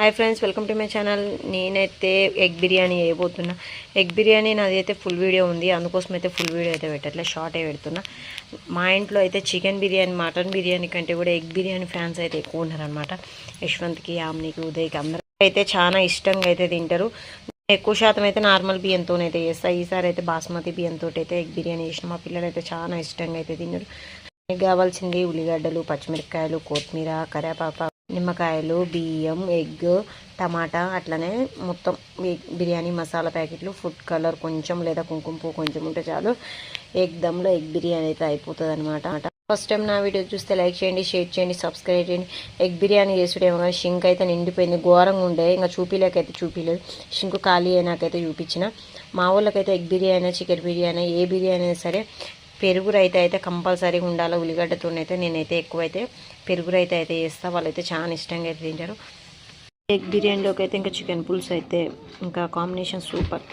Hi friends welcome to my channel నేనైతే egg biryani వేయబోతున్నా egg biryani నాది అయితే ఫుల్ వీడియో ఉంది. అందుకోసం అయితే ఫుల్ వీడియో అయితే పెట్టట్లే షార్ట్ పెడుతున్నా. మా ఇంట్లో అయితే చికెన్ బిర్యానీ మటన్ బిర్యానీ కంటే కూడా ఎగ్ బిర్యానీ ఫ్యాన్స్ అయితే ఎక్కువ ఉన్నారనమాట యశ్వంత్కి యామ్నికి ఉదయ్కి అందరూ అయితే చాలా ఇష్టంగా అయితే తింటారు. ఎక్కువ శాతం అయితే నార్మల్ బియ్యంతోనైతే చేస్తా. ఈసారి అయితే బాస్మతి బియ్యంతో అయితే ఎగ్ బిర్యానీ చేసిన. మా పిల్లలు అయితే చాలా ఇష్టంగా అయితే తిన్నారు. కావాల్సింది ఉల్లిగడ్డలు పచ్చిమిరపకాయలు కొత్తిమీర కరేపాకు నిమ్మకాయలు బియ్యం ఎగ్ టమాటా అట్లనే మొత్తం ఎగ్ బిర్యానీ మసాలా ప్యాకెట్లు ఫుడ్ కలర్ కొంచెం లేదా కుంకుమ పువ్వు కొంచెం ఉంటే చాలు ఎగ్ దమ్లో ఎగ్ బిర్యానీ అయితే అయిపోతుంది అనమాట ఫస్ట్ టైం నా వీడియో చూస్తే లైక్ చేయండి షేర్ చేయండి సబ్స్క్రైబ్ చేయండి. ఎగ్ బిర్యానీ చేసుడేమో కానీ షింక్ అయితే నిండిపోయింది ఘోరంగా ఉండే. ఇంకా చూపిలేకైతే చూపిలేదు. షింకు ఖాళీ అయినాకైతే చూపించిన. మా వాళ్ళకైతే ఎగ్ బిర్యానీ చికెన్ బిర్యానీ ఏ బిర్యానీ అయినా సరే పెరుగు రైత అయితే కంపల్సరీగా ఉండాలి. ఉల్లిగడ్డతో అయితే నేనైతే ఎక్కువైతే పెరుగు రైత అయితే చేస్తా. వాళ్ళైతే చాలా ఇష్టంగా అయితే తింటారు. ఎగ్ బిర్యానీలోకి అయితే ఇంకా చికెన్ పులుసు అయితే ఇంకా కాంబినేషన్ సూపర్